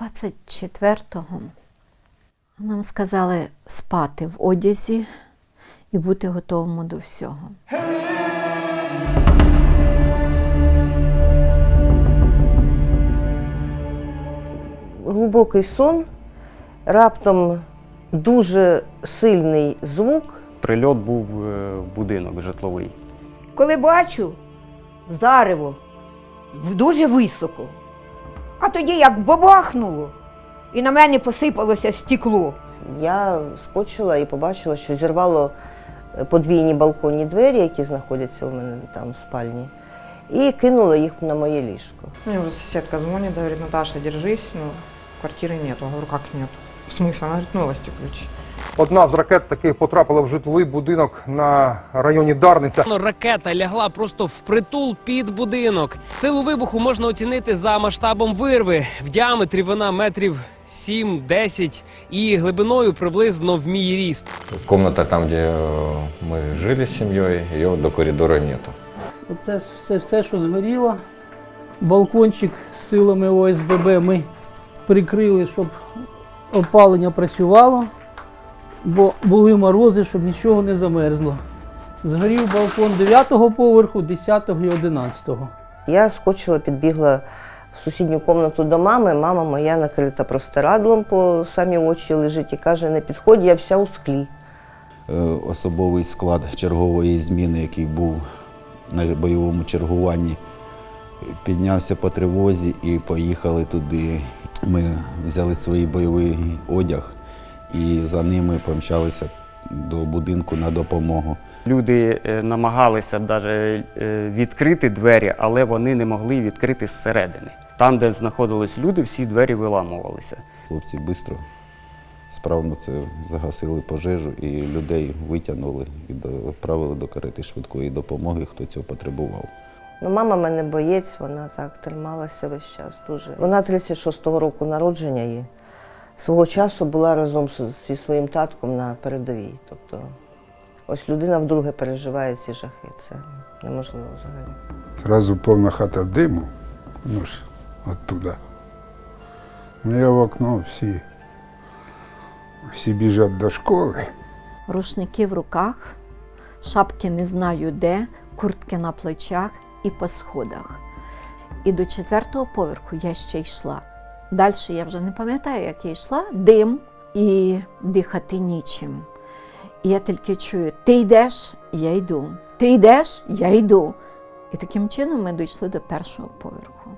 24-го нам сказали спати в одязі і бути готовими до всього. Глибокий сон, раптом дуже сильний звук. Прильот був е, в будинок житловий. Коли бачу зарево дуже високо, а тоді як бабахнуло, і на мене посипалося стекло. Я скочила і побачила, що зірвало е, подвійні балконні двері, які знаходяться у мене там в спальні, і кинула їх на моє ліжко. Мені вже сусідка дзвонить, говорить, Наташа, держись, ну, квартири нету. Я говорю, як нет? В смысле? Вона говорить, новості включи. Одна з ракет таки потрапила в житловий будинок на районі Дарниця. Ракета лягла просто впритул під будинок. Силу вибуху можна оцінити за масштабом вирви. В діаметрі вона метрів 7-10 і глибиною приблизно в мій ріст. Комната там, где э, мы жили с семьей, ее до коридора нету. Оце все, все, що згоріло. Балкончик з силами ОСББ ми прикрили, щоб опалення працювало, бо були морози, щоб нічого не замерзло. Згорів балкон 9-го поверху, 10-го і 11-го. Я скочила, підбігла в сусідню кімнату до мами. Мама моя накрита простирадлом по самі очі лежить і каже: не підходь, я вся у склі. е, особовий склад чергової зміни, який був на бойовому чергуванні, піднявся по тривозі і поїхали туди. Ми взяли свій бойовий одяг і за ними помчалися до будинку на допомогу. Люди е, намагалися навіть відкрити двері, але вони не могли відкрити зсередини. Там, де знаходились люди, всі двері виламувалися. Хлопці швидко, справно це загасили пожежу і людей витягнули і доправили до карети швидкої допомоги, хто цього потребував. Ну, мама мене боєць, вона так трималася весь час дуже. Вона 36-го року народження і свого часу була разом зі своїм татком на передовій. Тобто ось людина вдруге переживає ці жахи. Це неможливо взагалі. Зразу повна хата диму, ну ж, оттуда. Ну, я в окно всі, всі біжать до школи. Рушники в руках, шапки не знаю де, куртки на плечах і по сходах. І до четвертого поверху я ще йшла. Далі я вже не пам'ятаю, як я йшла, дим і дихати нічим. І я тільки чую: ти йдеш, я йду. Ти йдеш, я йду. І таким чином ми дійшли до першого поверху.